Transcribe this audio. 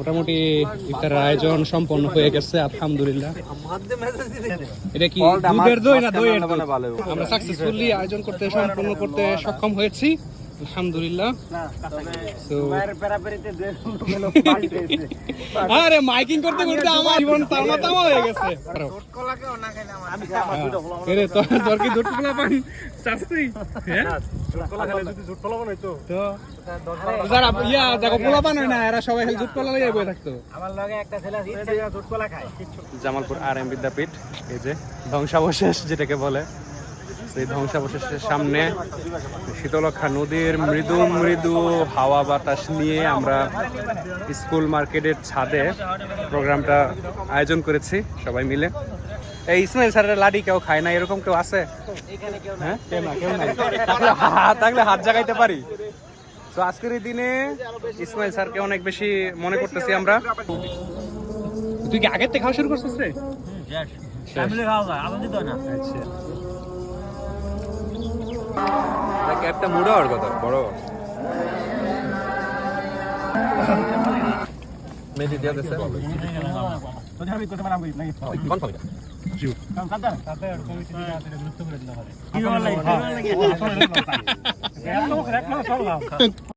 মোটামুটি ইফতারের আয়োজন সম্পন্ন হয়ে গেছে আলহামদুলিল্লাহ। এটা কি দুধের দই না দইয়ের আমরা সাকসেসফুলি আয়োজন করতে সম্পন্ন করতে সক্ষম হয়েছি। আলহামদুলিল্লাহ। So, আরে মাইকিং করতে করতে আমার জীবন তামা তামা হয়ে গেছে। এরে তোর তোর কি দুধ পোলা পান চাচ্ছি হ্যাঁ? তো। যারা ইয়া দেখো পোলা পান হয় না এরা সবাই খালি দুধ পোলা লাগিয়ে বয়ে থাকতো। জামালপুর আর এম বিদ্যাপীঠ এই যে ধ্বংসাবশেষ যেটাকে বলে। সেই ধ্বংসাবশেষের সামনে শীতলক্ষা নদীর মৃদু মৃদু হাওয়া বাতাস নিয়ে আমরা স্কুল মার্কেটের ছাদে প্রোগ্রামটা আয়োজন করেছি সবাই মিলে। এই ইসমাইল স্যারের লাডি কেউ খায় না? এরকম কেউ আছে? হ্যাঁ? কেউ না কেউ নাই। থাকলে হাত জাগাইতে পারি। তো আজকের এই দিনে ইসমাইল স্যারকে অনেক বেশি মনে করতেছি আমরা। তুই কি আগের থেকে খাওয়া শুরু করছিস রে? একটা মুড়া আর কথা বড় মেহেদি দিয়া দিছে কনফার্ম